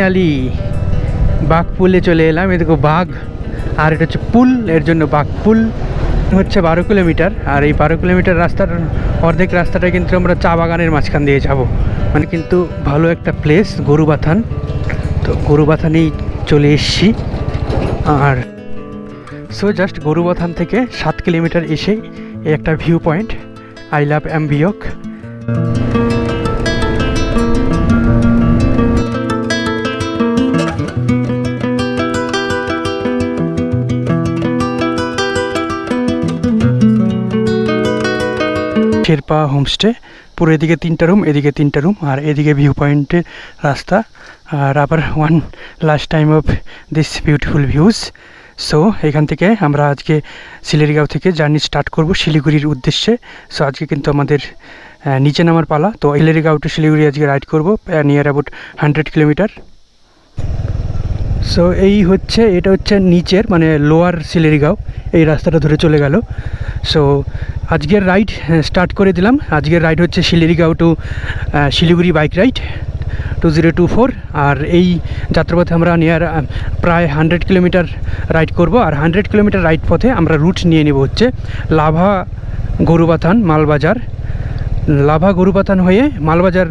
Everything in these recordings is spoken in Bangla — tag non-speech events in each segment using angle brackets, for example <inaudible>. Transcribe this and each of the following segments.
ফাইনালি বাঘ পুলে চলে এলাম। এদিকে বাঘ, আর এটা হচ্ছে পুল এর জন্য বাঘ পুল হচ্ছে বারো কিলোমিটার। আর এই বারো কিলোমিটার রাস্তার অর্ধেক রাস্তাটা কিন্তু আমরা চা বাগানের মাঝখান দিয়ে যাব। মানে কিন্তু ভালো একটা প্লেস গরুবাথান। তো গরুবাথানেই চলে এসছি। আর সো জাস্ট গরুবাথান থেকে সাত কিলোমিটার এসে একটা view point I love Ambiok Sherpa homestay, পুরো এদিকে তিনটা রুম এদিকে তিনটা রুম আর এদিকে ভিউ পয়েন্টের রাস্তা, আর আবার one last time of this beautiful views so এখান থেকে আমরা আজকে শিলিরিগাঁও থেকে জার্নি স্টার্ট করব শিলিগুড়ির উদ্দেশ্যে। সো আজকে কিন্তু আমাদের নিচে নামার পালা। তো শিলিরিগাঁও টু শিলিগুড়ি আজকে রাইড করব near about hundred kilometre so এই হচ্ছে, এটা হচ্ছে নিচের মানে লোয়ার সিলেরিগাঁও এই রাস্তাটা ধরে চলে গেল। সো আজকের রাইড স্টার্ট করে দিলাম। আজকের রাইড হচ্ছে Sillerygaon to Siliguri bike ride two zero two four আর এই যাত্রাপথে আমরা নিয়ার প্রায় হান্ড্রেড কিলোমিটার রাইড করব। আর হান্ড্রেড কিলোমিটার রাইড পথে আমরা রুট নিয়ে নেব হচ্ছে লাভা গরুবাথান মালবাজার। লাভা গরুবাথান হয়ে মালবাজার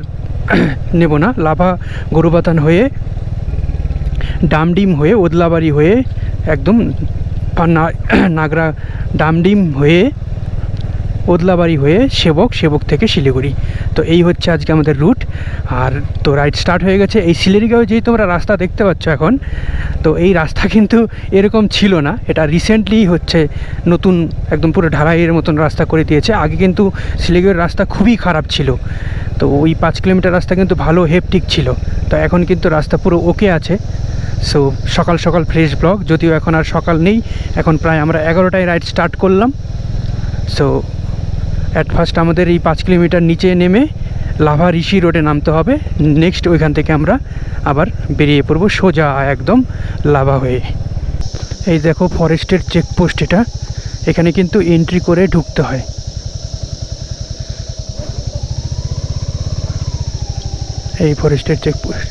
<clears throat> নেব না, লাভা গরুবাথান হয়ে ডামডিম হয়ে ওদলাবাড়ি হয়ে একদম <clears throat> নাগরা ডামডিম হয়ে ওদলাবাড়ি হয়ে সেবক সেবক থেকে শিলিগুড়ি। তো এই হচ্ছে আজকে আমাদের রুট। আর তো রাইড স্টার্ট হয়ে গেছে। এই শিলিগুড়িগাঁও যেই তোমরা রাস্তা দেখতে পাচ্ছ এখন, তো এই রাস্তা কিন্তু এরকম ছিল না। এটা রিসেন্টলি হচ্ছে নতুন একদম পুরো ঢালাইয়ের মতন রাস্তা করে দিয়েছে। আগে কিন্তু শিলিগুড়ির রাস্তা খুবই খারাপ ছিল। তো ওই পাঁচ কিলোমিটার রাস্তা কিন্তু ভালো হেপটিক ছিল। তো এখন কিন্তু রাস্তা পুরো ওকে আছে। সো সকাল সকাল ফ্রেশ ব্লগ যদিও এখন আর সকাল নেই, এখন প্রায় আমরা এগারোটায় রাইড স্টার্ট করলাম। সো অ্যাট ফার্স্ট আমাদের এই পাঁচ কিলোমিটার নিচে নেমে লাভা ঋষি রোডে নামতে হবে। নেক্সট ওইখান থেকে আমরা আবার বেরিয়ে পড়ব সোজা একদম লাভা হয়ে। এই দেখো ফরেস্টের চেকপোস্ট এটা। এখানে কিন্তু এন্ট্রি করে ঢুকতে হয়। এই ফরেস্টের চেকপোস্ট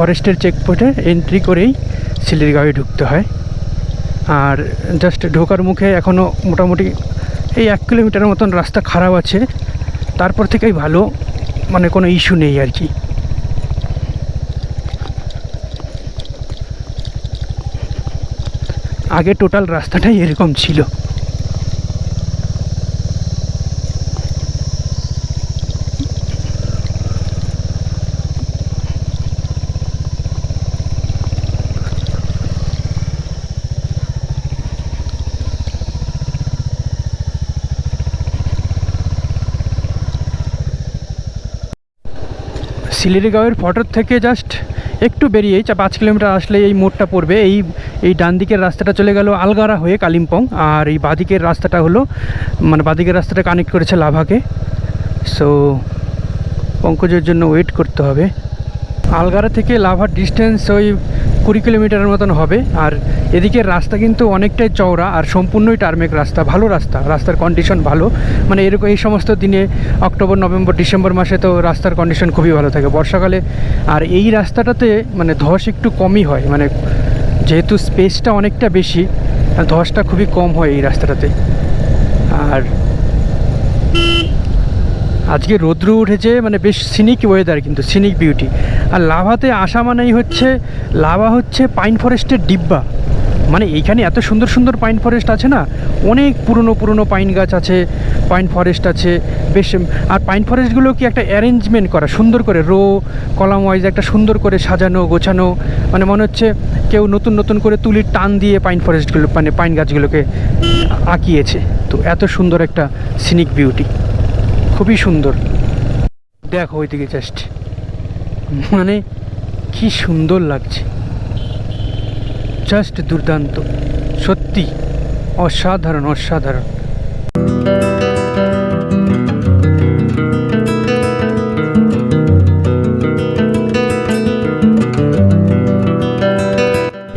ফরেস্টের চেকপোস্টে এন্ট্রি করেই শিলিরগাঁওয়ে ঢুকতে হয়। আর জাস্ট ঢোকার মুখে এখনও মোটামুটি এই এক কিলোমিটার মতন রাস্তা খারাপ আছে। তারপর থেকেই ভালো মানে কোনো ইস্যু নেই আর কি। আগে টোটাল রাস্তাটাই এরকম ছিল। শিলিরিগাঁওয়ের ফটোর থেকে জাস্ট একটু বেরিয়েই চা পাঁচ কিলোমিটার আসলে এই মোড়টা পড়বে। এই এই ডান দিকের রাস্তাটা চলে গেল আলগারা হয়ে কালিম্পং। আর এই বাদিকের রাস্তাটা হলো মানে বাদিকের রাস্তাটা কানেক্ট করেছে লাভাকে। সো পঙ্কজের জন্য ওয়েট করতে হবে। আলগারা থেকে লাভার ডিস্টেন্স ওই কুড়ি কিলোমিটারের মতন হবে। আর এদিকের রাস্তা কিন্তু অনেকটাই চওড়া, আর সম্পূর্ণই টার্মেক রাস্তা, ভালো রাস্তা, রাস্তার কন্ডিশন ভালো। মানে এরকম এই সমস্ত দিনে অক্টোবর, নভেম্বর, ডিসেম্বর মাসে তো রাস্তার কন্ডিশন খুবই ভালো থাকে। বর্ষাকালে আর এই রাস্তাটাতে মানে ধস একটু কমই হয়। মানে যেহেতু স্পেসটা অনেকটা বেশি, ধসটা খুবই কম হয় এই রাস্তাটাতে। আর আজকে রৌদ্র উঠেছে মানে বেশ সিনিক ওয়েদার কিন্তু সিনিক বিউটি আর লাভাতে আসা মানেই হচ্ছে, লাভা হচ্ছে পাইন ফরেস্টের ডিব্বা। মানে এইখানে এত সুন্দর সুন্দর পাইন ফরেস্ট আছে না, অনেক পুরনো পুরনো পাইন গাছ আছে পাইন ফরেস্ট আছে, বেশ, আর পাইন ফরেস্টগুলো কি একটা অ্যারেঞ্জমেন্ট করা, সুন্দর করে রো কলাম ওয়াইজ একটা সুন্দর করে সাজানো, গোছানো মানে মনে হচ্ছে কেউ নতুন নতুন করে তুলির টান দিয়ে পাইন ফরেস্টগুলো মানে পাইন গাছগুলোকে আঁকিয়েছে। তো এত সুন্দর একটা সিনিক বিউটি খুবই সুন্দর। দেখো ওইদিকে জাস্ট মানে কি সুন্দর লাগছে। জাস্ট দুর্দান্ত। সত্যি অসাধারণ অসাধারণ।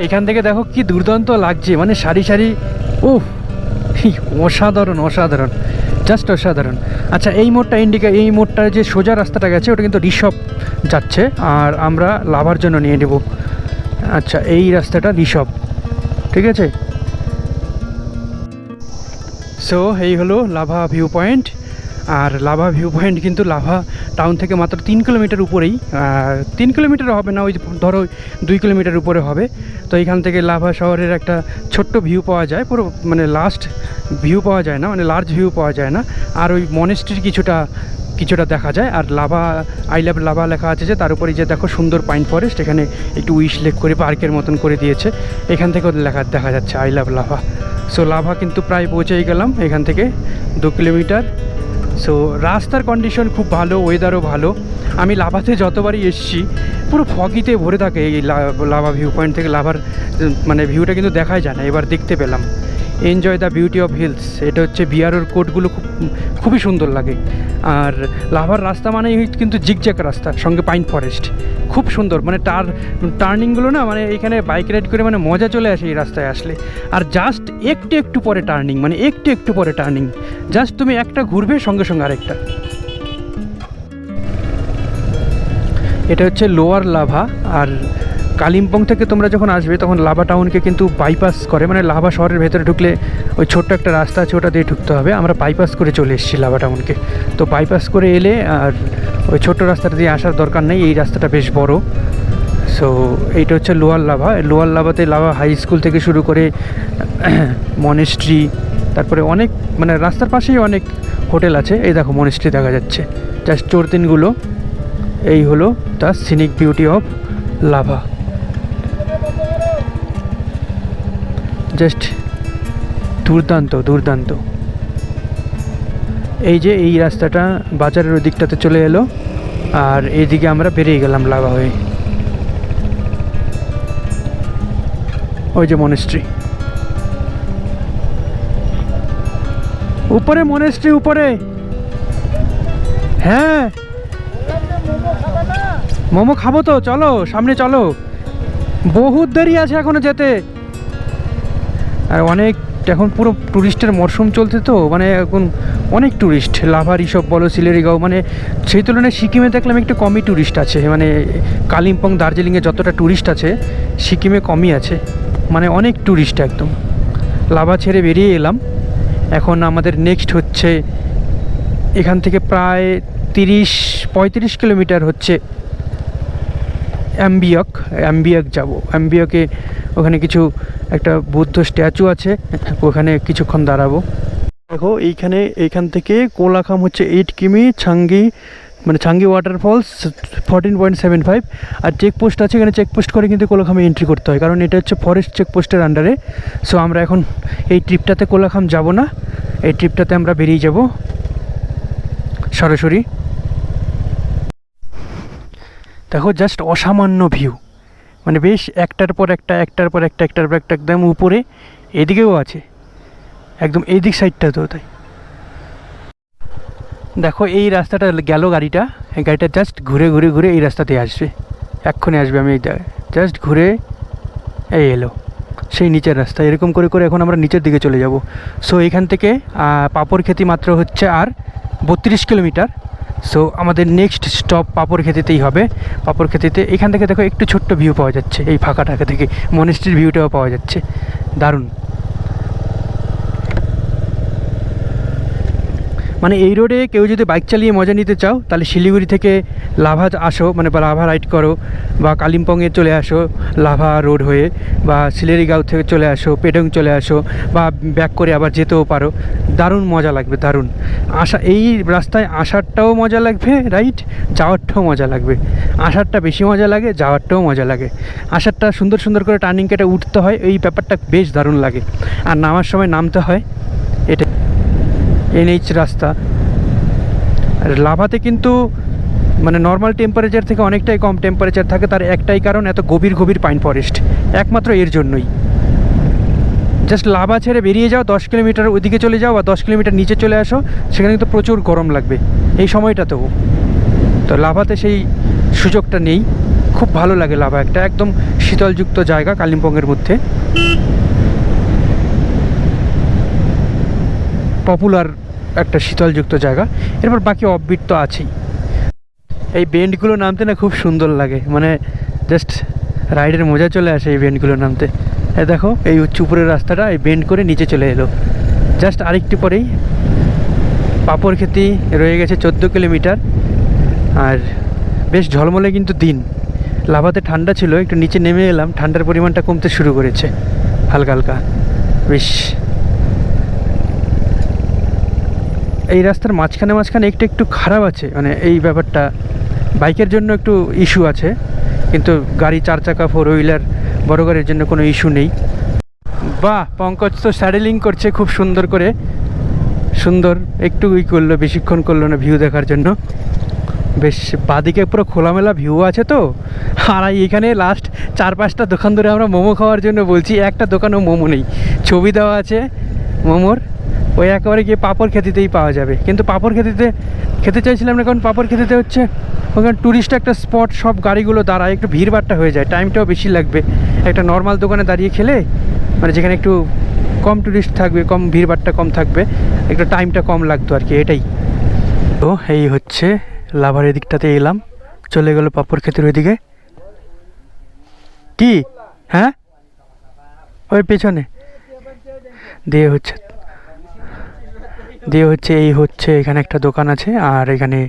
এখান থেকে দেখো কি দুর্দান্ত লাগছে। মানে সারি সারি হি, অসাধারণ অসাধারণ। জাস্ট অসাধারণ। আচ্ছা এই মোড়টা ইন্ডিকা, এই মোড়টা যে সোজা রাস্তাটা গেছে, ওটা কিন্তু ঋষভ যাচ্ছে, আর আমরা লাভার জন্য নিয়ে নেব। আচ্ছা এই রাস্তাটা ঋষভ, ঠিক আছে? সো এই হলো লাভা ভিউ পয়েন্ট আর লাভা ভিউ পয়েন্ট কিন্তু লাভা টাউন থেকে মাত্র তিন কিলোমিটার উপরেই তিন কিলোমিটার হবে না, ওই ধরো দুই কিলোমিটার উপরে হবে। তো এইখান থেকে লাভা শহরের একটা ছোট্ট ভিউ পাওয়া যায়, পুরো মানে লাস্ট ভিউ পাওয়া যায় না মানে লার্জ ভিউ পাওয়া যায় না। আর ওই মনেস্ট্রির কিছুটা কিছুটা দেখা যায়। আর লাভা আই লাভ লাভা লেখা আছে যে, তার উপরে যে দেখো সুন্দর পাইন ফরেস্ট এখানে একটু উইশ লেক করে পার্কের মতন করে দিয়েছে। এখান থেকেও লেখা, দেখা যাচ্ছে I love Lava. So Lava কিন্তু প্রায় পৌঁছেই গেলাম এখান থেকে দু কিলোমিটার সো রাস্তার কন্ডিশন খুব ভালো ওয়েদারও ভালো। আমি লাভাতে যতবারই এসেছি, পুরো ফগিতে ভরে থাকে এই লাভা ভিউ পয়েন্ট থেকে লাভার মানে ভিউটা কিন্তু দেখাই যায় না, এবার দেখতে পেলাম। Enjoy the beauty of hills এটা হচ্ছে বিয়ারোর কোটগুলো খুব, খুবই সুন্দর লাগে। আর লাভার রাস্তা মানেই কিন্তু জিগজ্যাক রাস্তা, সঙ্গে পাইন ফরেস্ট খুব সুন্দর মানে টার টার্নিংগুলো না মানে এখানে বাইক রাইড করে মানে মজা চলে আসে এই রাস্তায় আসলে। আর জাস্ট একটু একটু পরে টার্নিং মানে একটু একটু পরে টার্নিং জাস্ট তুমি একটা ঘুরবে, সঙ্গে সঙ্গে আরেকটা। এটা হচ্ছে লোয়ার লাভা, আর কালিম্পং থেকে তোমরা যখন আসবে, তখন লাভা টাউনকে কিন্তু বাইপাস করে মানে লাভা শহরের ভেতরে ঢুকলে ওই ছোট্ট একটা রাস্তা আছে, ওটা দিয়ে ঢুকতে হবে। আমরা বাইপাস করে চলে এসেছি লাভা টাউনকে। তো বাইপাস করে এলে আর ওই ছোট্ট রাস্তাটা দিয়ে আসার দরকার নেই, এই রাস্তাটা বেশ বড়। সো এইটা হচ্ছে লোয়ার লাভা। লোয়ার লাভাতে লাভা হাই স্কুল থেকে শুরু করে <coughs> মনেস্ট্রি তারপরে অনেক মানে রাস্তার পাশেই অনেক হোটেল আছে। এই দেখো মনেস্ট্রি দেখা যাচ্ছে। জাস্ট চোরদিনগুলো এই হলো the scenic beauty of Lava. Just দুর্দান্ত দুর্দান্ত। এই যে এই রাস্তাটা বাজারের ওই দিকটাতে চলে এলো, আর এইদিকে আমরা বেরিয়ে গেলাম লাভা হয়ে। ওই যে মনেস্ট্রি উপরে মনেস্ট্রি উপরে। হ্যাঁ। মোমো খাব তো, চলো, সামনে চলো। বহুত দেরি আছে এখনও যেতে। অনেক, এখন পুরো টুরিস্টের মরশুম চলছে তো মানে এখন অনেক টুরিস্ট লাভার ইসব বলো, সিলেরিগাঁও মানে সেই তুলনায় সিকিমে দেখলাম একটু কমই ট্যুরিস্ট আছে মানে কালিম্পং, দার্জিলিংয়ে যতটা ট্যুরিস্ট আছে, সিকিমে কমই আছে মানে অনেক ট্যুরিস্ট একদম। লাভা ছেড়ে বেরিয়ে এলাম, এখন আমাদের নেক্সট হচ্ছে, এখান থেকে প্রায় তিরিশ, পঁয়ত্রিশ কিলোমিটার হচ্ছে অ্যাম্বিয়ক অ্যাম্বিয়ক যাব। অ্যাম্বিয়কে ওখানে কিছু একটা বুদ্ধ স্ট্যাচু আছে, ওখানে কিছুক্ষণ দাঁড়াবো। দেখো, এইখানে, এইখান থেকে কোলাখাম হচ্ছে এইট কিমি, ছাঙ্গি মানে Changey waterfalls fourteen point seven five আর চেকপোস্ট আছে, এখানে চেকপোস্ট করে কিন্তু কোলাখামে এন্ট্রি করতে হয়, কারণ এটা হচ্ছে ফরেস্ট চেকপোস্টের আন্ডারে সো আমরা এখন এই ট্রিপটাতে কোলাখাম যাব না, এই ট্রিপটাতে আমরা বেরিয়ে যাব। সরাসরি। দেখো জাস্ট অসামান্য ভিউ মানে বেশ একটার পর একটা, একটার পর একটা, একটার পর একটা একদম উপরে, এদিকেও আছে। একদম এই দিক সাইডটা তো তাই। দেখো, এই রাস্তাটা গেল গাড়িটা। এই গাড়িটা জাস্ট ঘুরে ঘুরে ঘুরে এই রাস্তাতে আসবে। এক্ষুনি আসবে আমি জাস্ট ঘুরে এই এলো। সেই নিচের রাস্তা। এরকম করে করে এখন আমরা নিচের দিকে চলে যাব। সো এখান থেকে পাপড় খেতি মাত্র হচ্ছে আর বত্রিশ কিলোমিটার। সো আমাদের নেক্সট স্টপ পাপড় খেতেতেই হবে। পাপড় খেতেতে এখান থেকে দেখো একটু ছোট্ট ভিউ পাওয়া যাচ্ছে, এই ফাঁকাটাকে থেকে মনেস্ট্রির ভিউটাও পাওয়া যাচ্ছে। দারুণ। মানে এই রোডে কেউ যদি বাইক চালিয়ে মজা নিতে চাও, তাহলে শিলিগুড়ি থেকে লাভা আসো মানে লাভা রাইড করো, বা কালিম্পংয়ে চলে আসো, লাভা রোড হয়ে, বা সিলেরিগাঁও থেকে চলে আসো, পেডং চলে আসো, বা ব্যাক করে আবার যেতেও পারো। দারুণ মজা লাগবে, দারুণ। আসা এই রাস্তায় আসারটাও মজা লাগবে রাইট যাওয়ারটাও মজা লাগবে। আসারটা বেশি মজা লাগে, যাওয়ারটাও মজা লাগে। আসারটা সুন্দর সুন্দর করে টার্নিং কেটে উঠতে হয়, এই ব্যাপারটা বেশ দারুণ লাগে। আর নামার সময় নামতে হয় এটা এনএইচ রাস্তা। লাভাতে কিন্তু মানে নর্মাল টেম্পারেচার থেকে অনেকটাই কম টেম্পারেচার থাকে, তার একটাই কারণ এত গভীর গভীর পাইন ফরেস্ট একমাত্র এর জন্যই। জাস্ট লাভা ছেড়ে বেরিয়ে যাও, দশ কিলোমিটার ওইদিকে চলে যাও বা দশ কিলোমিটার নিচে চলে আসো, সেখানে কিন্তু প্রচুর গরম লাগবে। এই সময়টাতেও। তো লাভাতে সেই সুযোগটা নেই। খুব ভালো লাগে লাভা একটা, একদম শীতলযুক্ত জায়গা কালিম্পংয়ের মধ্যে। পপুলার একটা শীতলযুক্ত জায়গা। এরপর বাকি অফবিট তো আছেই। এই বেন্ডগুলো নামতে না খুব সুন্দর লাগে। মানে জাস্ট রাইডের মজা চলে আসে এই বেন্ডগুলো নামতে। এই দেখো, এই হচ্ছে উপরের রাস্তাটা, এই বেন্ড করে নিচে চলে এলো। জাস্ট আরেকটু পরেই পাপড় খেতি রয়ে গেছে চোদ্দ কিলোমিটার। আর বেশ ঝলমলে কিন্তু দিন। লাভাতে ঠান্ডা ছিল, একটু নিচে নেমে এলাম। ঠান্ডার পরিমাণটা কমতে শুরু করেছে। হালকা হালকা। বেশ। এই রাস্তার মাঝখানে মাঝখানে একটু একটু খারাপ আছে। মানে এই ব্যাপারটা, বাইকের জন্য একটু ইস্যু আছে, কিন্তু গাড়ি চার চাকা ফোর হুইলার বড় গাড়ির জন্য কোনো ইস্যু নেই। বাহ, পঙ্কজ তো স্যাডেলিং করছে খুব সুন্দর করে। সুন্দর, একটু ই করল, বেশিক্ষণ করল না ভিউ দেখার জন্য। বেশ, বাদিকে পুরো খোলামেলা ভিউ আছে তো। আর এখানে লাস্ট চার পাঁচটা দোকান ধরে আমরা মোমো খাওয়ার জন্য বলছি, একটা দোকানেও মোমো নেই। ছবি দেওয়া আছে, মোমোর। ওই একেবারে গিয়ে পাপড় খেতিতেই পাওয়া যাবে। কিন্তু পাপড় খেতিতে, খেতে চাইছিলাম না, কারণ পাপড় খেতিতে হচ্ছে, ওখানে ট্যুরিস্ট একটা স্পট সব গাড়িগুলো দাঁড়ায়, একটু ভিড়ভাড়টা হয়ে যায় টাইমটাও বেশি লাগবে। একটা নর্মাল দোকানে দাঁড়িয়ে খেলে মানে যেখানে একটু কম ট্যুরিস্ট থাকবে, কম ভিড়ভাড়টা কম থাকবে, একটু টাইমটা কম লাগতো আর কি এটাই। তো এই হচ্ছে, লাভার এদিকটাতে এলাম, চলে গেল পাপড় ক্ষেতের ওইদিকে। কি? হ্যাঁ? ওই পেছনে। দিয়ে হচ্ছে দিয়ে হচ্ছে এই হচ্ছে এখানে একটা দোকান আছে, আর এখানে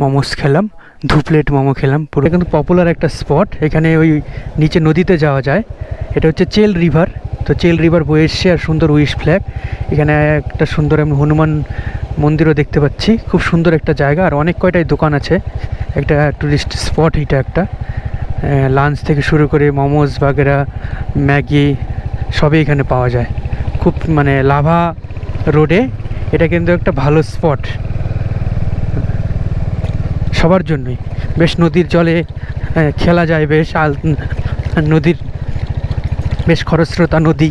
মোমোস খেলাম, দু প্লেট মোমো খেলাম, পুরো। কিন্তু পপুলার একটা স্পট এখানে ওই নিচে নদীতে যাওয়া যায়। এটা হচ্ছে চেল রিভার, তো চেল রিভার বয়ে এসছে আর সুন্দর উইশ ফ্ল্যাগ এখানে একটা সুন্দর আমি হনুমান মন্দিরও দেখতে পাচ্ছি, খুব সুন্দর একটা জায়গা, আর অনেক কয়টাই দোকান আছে। একটা টুরিস্ট স্পট এটা একটা। লাঞ্চ থেকে শুরু করে মোমোস, বাগেরা, ম্যাগি, সবই এখানে পাওয়া যায়। খুব মানে লাভা রোডে এটা কিন্তু একটা ভালো স্পট। সবার জন্যই। বেশ নদীর জলে খেলা যায়, বেশ আল নদীর বেশ খরস্রোতা নদী।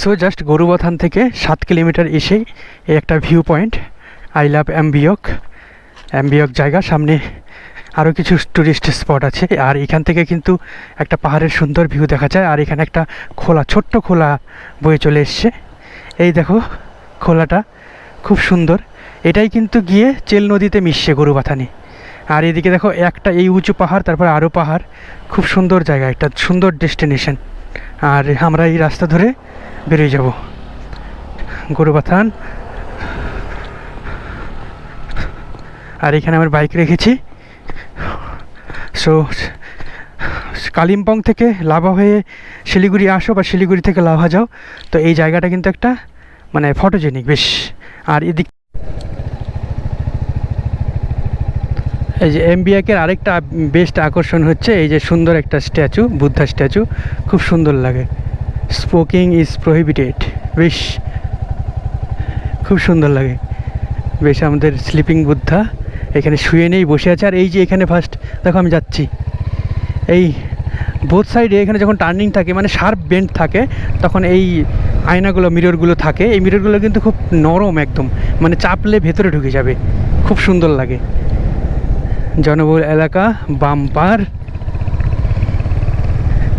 সো জাস্ট গরুবথান থেকে সাত কিলোমিটার এসেই একটা ভিউ পয়েন্ট আই লাভ অ্যাম্বিয়ক অ্যাম্বিয়ক জায়গা, সামনে আরও কিছু টুরিস্ট স্পট আছে। আর এখান থেকে কিন্তু একটা পাহাড়ের সুন্দর ভিউ দেখা যায়, আর এখানে একটা খোলা, ছোট্ট খোলা বয়ে চলে এসছে। এই দেখো খোলাটা, খুব সুন্দর। এটাই কিন্তু গিয়ে চেল নদীতে মিশছে গরুবাথানে। আর এদিকে দেখো একটা এই উঁচু পাহাড়, তারপর আরও পাহাড়। খুব সুন্দর জায়গা, একটা সুন্দর ডেস্টিনেশন আর আমরা এই রাস্তা ধরে বেরিয়ে যাব। গরুবাথান। আর এখানে আমার বাইক রেখেছি। সো কালিম্পং থেকে লাভা হয়ে শিলিগুড়ি আসো বা শিলিগুড়ি থেকে লাভা যাও। তো এই জায়গাটা কিন্তু একটা মানে ফটোজেনিক বেশ। আর এদিক এই যে এমবিআকের আরেকটা বেস্ট আকর্ষণ হচ্ছে এই যে সুন্দর একটা স্ট্যাচু, বুদ্ধা স্ট্যাচু। খুব সুন্দর লাগে। Smoking is prohibited. বেশ, খুব সুন্দর লাগে। বেশ, আমাদের স্লিপিং বুদ্ধা এখানে শুয়ে নেই, বসে আছে। আর এই যে এখানে ফার্স্ট দেখো আমি যাচ্ছি। এই বোথ সাইডে এখানে যখন টার্নিং থাকে মানে শার্প বেন্ড থাকে, তখন এই আয়নাগুলো মিররগুলো থাকে। এই মিররগুলো কিন্তু খুব নরম একদম। মানে চাপলে ভেতরে ঢুকে যাবে। খুব সুন্দর লাগে। জনবহুল এলাকা বাম্পার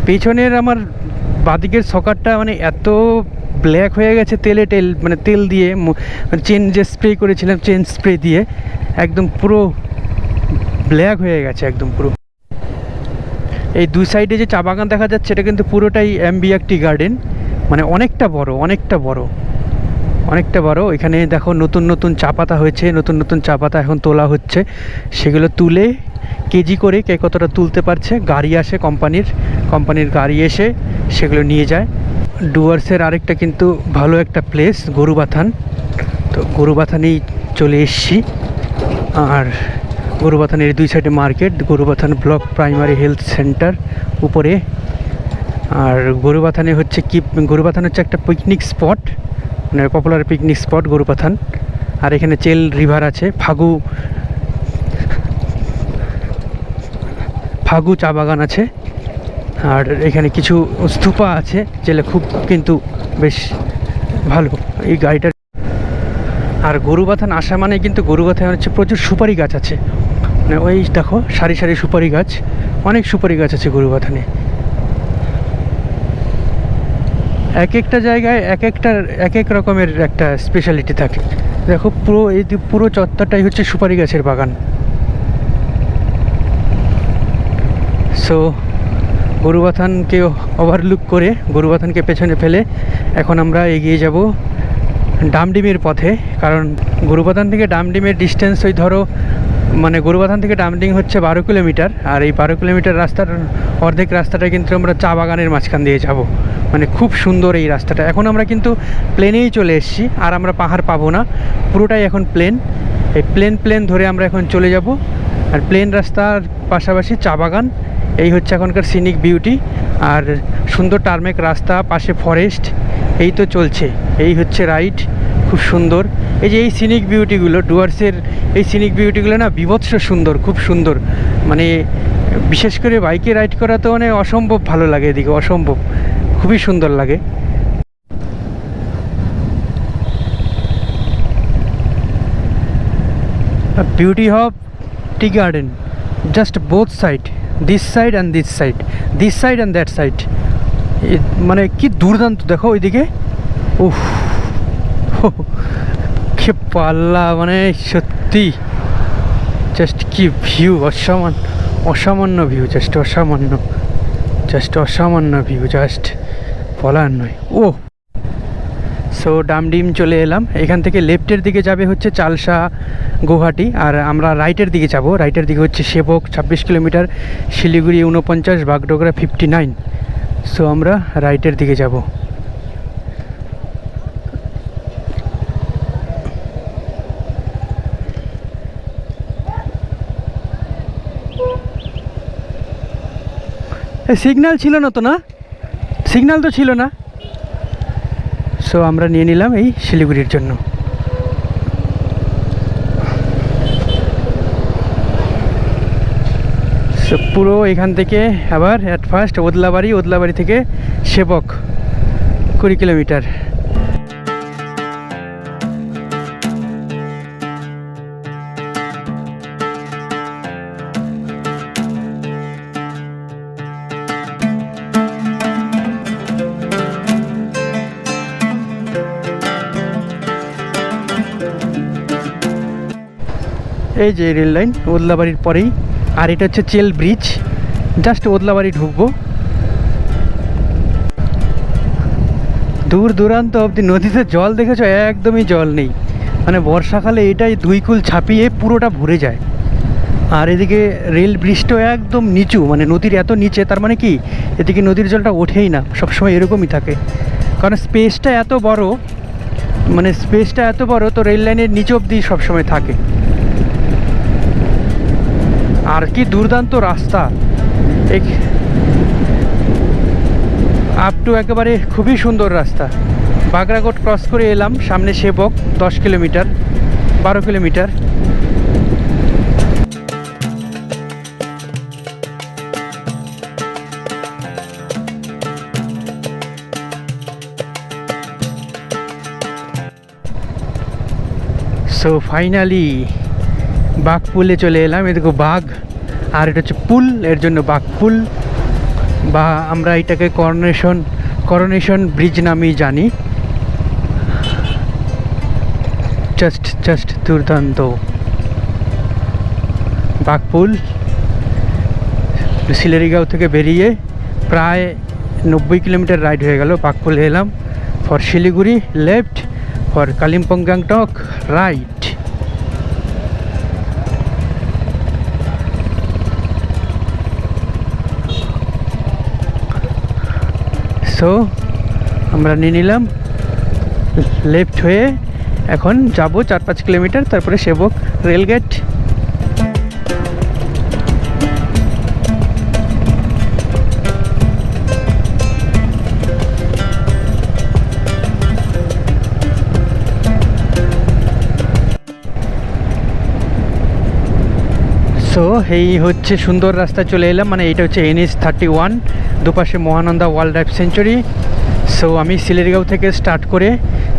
পেছনের আমার বাদিকের সকারটা মানে এত ব্ল্যাক হয়ে গেছে তেলে তেল মানে তেল দিয়ে চেন যে স্প্রে করেছিলাম চেন স্প্রে দিয়ে, একদম পুরো ব্ল্যাক হয়ে গেছে, একদম পুরো। এই দুই সাইডে যে চা বাগান দেখা যাচ্ছে, এটা কিন্তু পুরোটাই অ্যাম্বিয়াক টি গার্ডেন মানে অনেকটা বড় অনেকটা বড়। অনেকটা বড়। এখানে দেখো নতুন নতুন চা পাতা হয়েছে, নতুন নতুন চা পাতা এখন তোলা হচ্ছে। সেগুলো তুলে কেজি করে কে কতটা তুলতে পারছে, গাড়ি আসে কোম্পানির কোম্পানির গাড়ি এসে সেগুলো নিয়ে যায়। ডুয়ার্সের আরেকটা কিন্তু ভালো একটা প্লেস গরুবাথান। তো গরুবাথানেই চলে এসছি। আর গরুবাথানের দুই সাইডে market Gorubathan block primary health centre উপরে। আর গরুবাথানে হচ্ছে কি, গরুবাথান হচ্ছে একটা পিকনিক স্পট মানে পপুলার পিকনিক স্পট গরুবাথান। আর এখানে চেল রিভার আছে, ফাগু ফাগু চা বাগান আছে। আর এখানে কিছু স্তূপা আছে, যেগুলো খুব কিন্তু বেশ ভালো। এই গাড়িটার আর গরুবাথান আসা মানে কিন্তু গরুবাথান হচ্ছে প্রচুর সুপারি গাছ আছে। মানে ওই দেখো, সারি সারি সুপারি গাছ, অনেক সুপারি গাছ আছে গরুবাথানে। এক একটা জায়গায় এক একটা, এক এক রকমের একটা স্পেশালিটি থাকে। দেখো পুরো, এই পুরো চত্বরটাই হচ্ছে সুপারি গাছের বাগান। সো গরুবাথানকে ওভারলুক করে গরুবাথানকে পেছনে ফেলে এখন আমরা এগিয়ে যাব ডামডিমের পথে। কারণ গরুবাথান থেকে ডামডিমের ডিস্টেন্স ওই ধরো মানে গরুবাথান থেকে ডামডিং হচ্ছে বারো কিলোমিটার আর এই বারো কিলোমিটার রাস্তার অর্ধেক রাস্তাটা কিন্তু আমরা চা বাগানের মাঝখান দিয়ে যাব। মানে খুব সুন্দর এই রাস্তাটা। এখন আমরা কিন্তু প্লেনেই চলে এসেছি, আর আমরা পাহাড় পাবো না। পুরোটাই এখন প্লেন এই প্লেন প্লেন ধরে আমরা এখন চলে যাব। আর প্লেন রাস্তার পাশাপাশি চা বাগান। এই হচ্ছে এখনকার সিনিক বিউটি আর সুন্দর টার্মেক রাস্তা, পাশে ফরেস্ট এই তো চলছে। এই হচ্ছে রাইড খুব সুন্দর। এই যে এই সিনিক বিউটিগুলো ডুয়ার্সের এই সিনিক বিউটিগুলো না বিভৎস সুন্দর, খুব সুন্দর। মানে বিশেষ করে বাইকে রাইড করা তো মানে অসম্ভব ভালো লাগে এদিকে, অসম্ভব। খুবই সুন্দর লাগে। Beauty of tea garden just both side this side and this side this side and that side মানে কি দুর্দান্ত, দেখো ওইদিকে। উফ কে পাল্লা মানে সত্যি। জাস্ট কি ভিউ অসামান্য অসামান্য ভিউ জাস্ট অসামান্য জাস্ট অসামান্য ভিউ জাস্ট বলার নয়। ও সো ডামডিম চলে এলাম। এখান থেকে লেফটের দিকে যাবে হচ্ছে চালসা গুয়াহাটি, আর আমরা রাইটের দিকে যাব। রাইটের দিকে হচ্ছে সেবক, ছাব্বিশ কিলোমিটার, শিলিগুড়ি উনপঞ্চাশ বাগডোগরা ফিফটি নাইন সো আমরা রাইটের দিকে যাব। সিগন্যাল ছিল না তো না? সিগন্যাল তো ছিল না। সো আমরা নিয়ে নিলাম এই শিলিগুড়ির জন্য। সো পুরো এখান থেকে আবার অ্যাট ফার্স্ট ওদলাবাড়ি ওদলাবাড়ি থেকে সেবক কুড়ি কিলোমিটার। এই যে রেল লাইন ওদলাবাড়ির পরেই। আর এটা হচ্ছে চেল ব্রিজ জাস্ট ওদলাবাড়ি ঢুকবো। দূর দূরান্ত অবধি নদীতে জল দেখেছ? একদমই জল নেই। মানে বর্ষাকালে এটাই দুই কুল ছাপিয়ে পুরোটা ভরে যায়। আর এদিকে রেল ব্রিজটাও একদম নিচু মানে নদীর এত নিচে, তার মানে কি? এদিকে নদীর জলটা ওঠেই না, সবসময় এরকমই থাকে। কারণ স্পেসটা এত বড় মানে স্পেসটা এত বড়, তো রেল লাইনের নিচ অবধি সবসময় থাকে। আর কি দুর্দান্ত রাস্তা। আপ টু একেবারে খুবই সুন্দর রাস্তা। বাগরাকোট ক্রস করে এলাম, সামনে সেবক, দশ কিলোমিটার, বারো কিলোমিটার। সো ফাইনালি বাঘপুলে চলে এলাম। এদিকে বাঘ, আর এটা হচ্ছে পুল, এর জন্য বাঘপুল। বা আমরা এটাকে করোনেশন করোনেশন ব্রিজ নামেই জানি। জাস্ট জাস্ট দুর্দান্ত। বাঘপুল, সিলেরিগাঁও থেকে বেরিয়ে প্রায় নব্বই কিলোমিটার রাইড হয়ে গেল। বাঘপুলে এলাম। For Siliguri left for Kalimpong, Gangtok right so আমরা নিয়ে নিলাম। লেফট হয়ে এখন যাব চার পাঁচ কিলোমিটার তারপরে সেবক রেলগেট সো এই হচ্ছে সুন্দর রাস্তা চলে এলাম মানে এটা হচ্ছে এনএস থার্টি ওয়ান, দুপাশে Mahananda wildlife sanctuary. So আমি শিলিগুড়িগাঁও থেকে স্টার্ট করে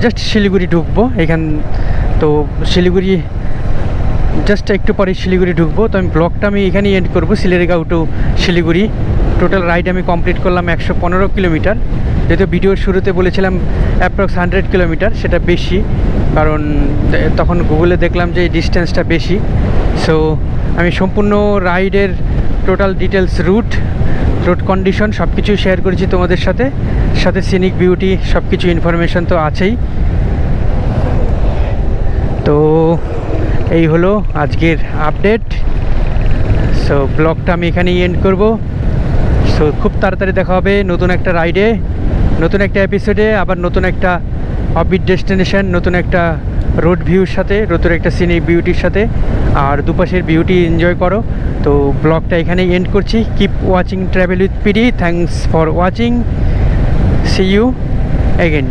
জাস্ট শিলিগুড়ি ঢুকবো এখান, তো শিলিগুড়ি, জাস্ট একটু পরে শিলিগুড়ি ঢুকবো। তো আমি ব্লগটা আমি এখানেই এন্ড করব Sillerygaon to Siliguri. Total ride আমি কমপ্লিট করলাম একশো পনেরো কিলোমিটার। যেহেতু ভিডিওর শুরুতে বলেছিলাম অ্যাপ্রক্স হান্ড্রেড কিলোমিটার, সেটা বেশি। কারণ তখন গুগলে দেখলাম যে এই ডিস্টেন্সটা বেশি। সো আমি সম্পূর্ণ রাইডের total details route road condition সব কিছু শেয়ার করেছি তোমাদের সাথে। সাথে সিনিক বিউটি সব কিছু ইনফরমেশন তো আছেই। তো এই হলো আজকের আপডেট সো ব্লগটা আমি এখানেই এন্ড করব। সো খুব তাড়াতাড়ি দেখা হবে নতুন একটা রাইডে নতুন একটা এপিসোডে আবার নতুন একটা অফবিট ডেস্টিনেশন নতুন একটা রোড ভিউর সাথে রোদের একটা সিনিক বিউটির সাথে, আর দুপাশের বিউটি এনজয় করো। তো ব্লগটা এখানেই এন্ড করছি। Keep watching travel with PD thanks for watching see you again